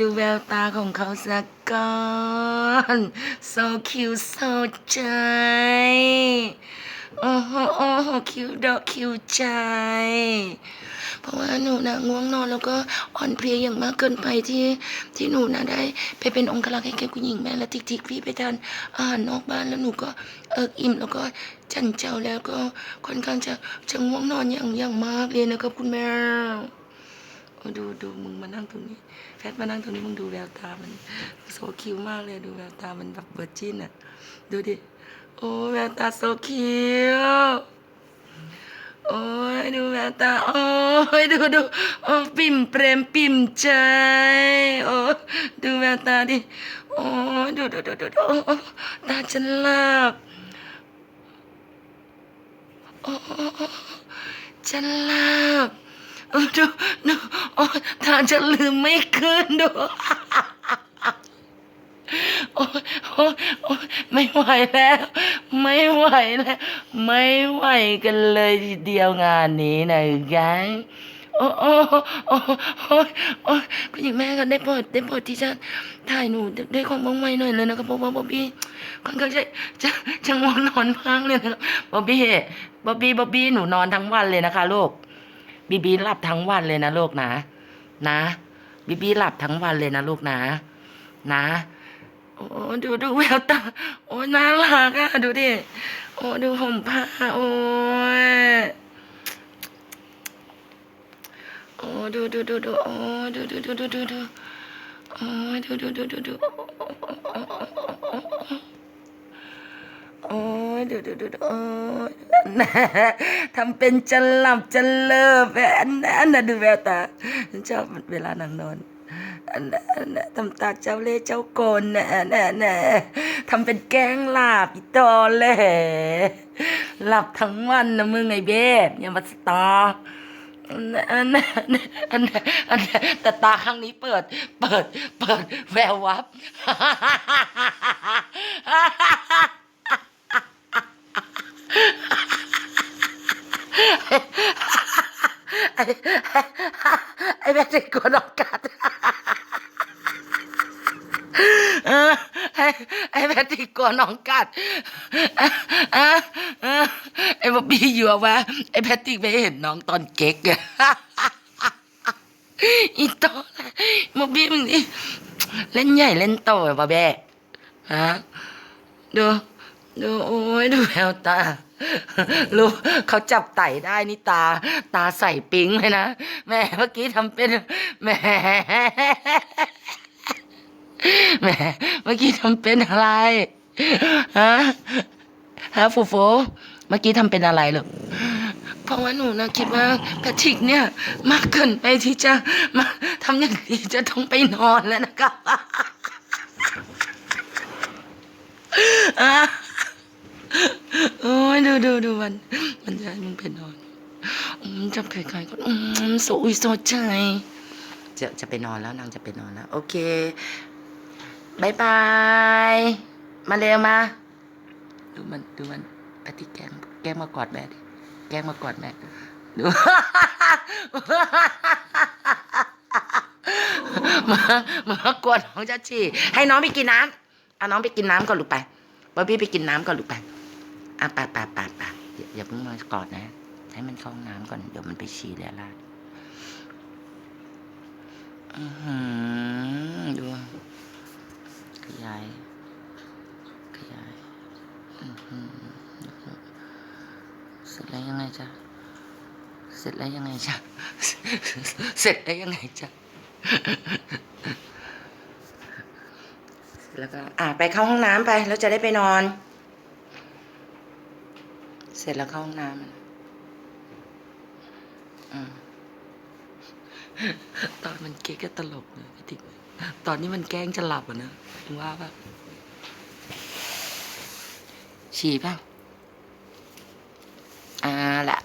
ดูแววตาของเขาสักก่อน so cute so ใจโอ้โหโอ้โหคิวดอกคิวใจ เพราะว่าหนูนะง่วงนอนแล้วก็อ่อนเพลียอย่างมากเกินไปที่ที่หนูนะได้ ไปเป็นองครักษ์ให้แก่คุณหญิงแม่และทิกทิกพี่ไปทานอาหารนอกบ้านแล้วหนูก็เอิกอิ่มแล้วก็จันเจ้าแล้วก็ค่อนข้างจะจะง่วงนอนอย่างอย่างมากเลยนะครับคุณแม่ ดูดูมึงมานั่งตรงนี้แพทมานั่งตรงนี้มึงดูแววตามันโซคิวมากเลยดูแววตามันแบบเบอร์จินอะ ดูดิ โอ้แววตาโซคิวโอ้ยดูแววตา โอ้ยดูดูโอ้ปิ่มเปรมปิ่มใจ โอ้ดูแววตาดิ โอ้ดูดูดูดูดูโอ้ตาจะหลับโอ้จะหลับ ดูดูโอ้ตาจะลืมไม่ขึ้นดูโอ้โอ้โอ้ไม่ไหวแล้ว ไม่ไหวแล้ว ไม่ไหวกันเลยทีเดียวงานนี้นะยังโอ้โอ้โอ้โอ้โอ้คุณหญิงแม่ก็ได้โปรดได้โปรดที่จะถ่ายหนูด้วยความว่องไวหน่อยเลยนะครับเพราะว่าบ๊อบบี้ค่อนข้างจะจะจะง่วงนอนมากเลยนะครับบ๊อบบี้บ๊อบบี้บ๊อบบี้หนูนอนทั้งวันเลยนะคะลูก บีบีหลับทั้งวันเลยนะลูกนะ นะ บีบีหลับทั้งวันเลยนะลูกนะ นะโอ้ดูดูแววตาโอ้น่ารักอะดูดิโอ้ดูห่มผ้าโอ้ยโอ้ดูดูดูดูโอ้ดูดูดูดูดูโอ้ดูดูดูดูดู โอ้ยดูดูดูดูโอ้ยนะทำเป็นจะหลับจะเลิฟอันนั้นนะดูแววตาฉันชอบเวลานางนอนอันนันทำตาเจ้าเล่เจ้าโกนนะนะนะทำเป็นแกงหลับอีตอแหละหลับทั้งวันนะมึงไอ้เบสอย่ามาสตออนนันอันนั้นอันนั้นอันนั้นแต่ตาข้างนี้เปิด เปิด เปิด แวววับ ไอ้ไอ้แม่ติดกลัวน้อกกัดไอ้ไอ้แพทริกกลัวน้องกัดออเออเออไอ้บ๊อบบี้อยู่วะไอ้แพทริกไปเห็นน้องตอนเก๊กอะอีโตบ๊อบบี้มึงนี่เล่นใหญ่เล่นโตอะบ๊อบแบ้ฮะดู ดูโอ้ยดูแววตาลูกเขาจับไต่ได้นี่ตา ตาใส่ปิ๊งเลยนะแม่เมื่อกี้ทำเป็นแม่แหมเมื่อกี้ทำเป็นอะไรฮะฮะฟูฟูเมื่อกี้ทำเป็นอะไรหรอเพราะว่าหนูนะคิดว่าแพทริกเนี่ย มากเกินไปที่จะมาทำอย่างนี้จะต้องไปนอนแล้วนะครับอะ ดูดูดูมัน มันจะให้มึงไปนอนอืมจะไปใครก็อืมโซอุยโซใจจะจะไปนอนแล้วนางจะไปนอนแล้ว โอเคบายบาย มาเร็วมา ดูมันดูมันปฏิแกล้งแกล้งมากอดแม่ดิแกล้งมากอดแม่ดูมามากวนน้องจะฉี่ให้น้องไปกินน้ำเอาน้องไปกินน้ำก่อนลูกไปบอบบี้ไปกินน้ำก่อนลูกไป อะปไปไปไปอย่าอย่าเพิ่งมากอดนะ ให้มันเข้าห้องน้ำก่อน เดี๋ยวมันไปฉี่แล้วล่ะอือหือดูขยาย ขยายเสร็จแล้วยังไงจ๊ะ เสร็จแล้วยังไงจ๊ะ เสร็จแล้วยังไงจ๊ะ แล้วก็ อะไปเข้าห้องน้ำไป แล้วจะได้ไปนอน เสร็จแล้วเข้าห้องน้ำตอนมันเก๊กก็ตลกเลยพี่ติ๊กตอนนี้มันแกล้งจะหลับอะนะมึงว่าปะฉี่ป่ะอ่าแหละ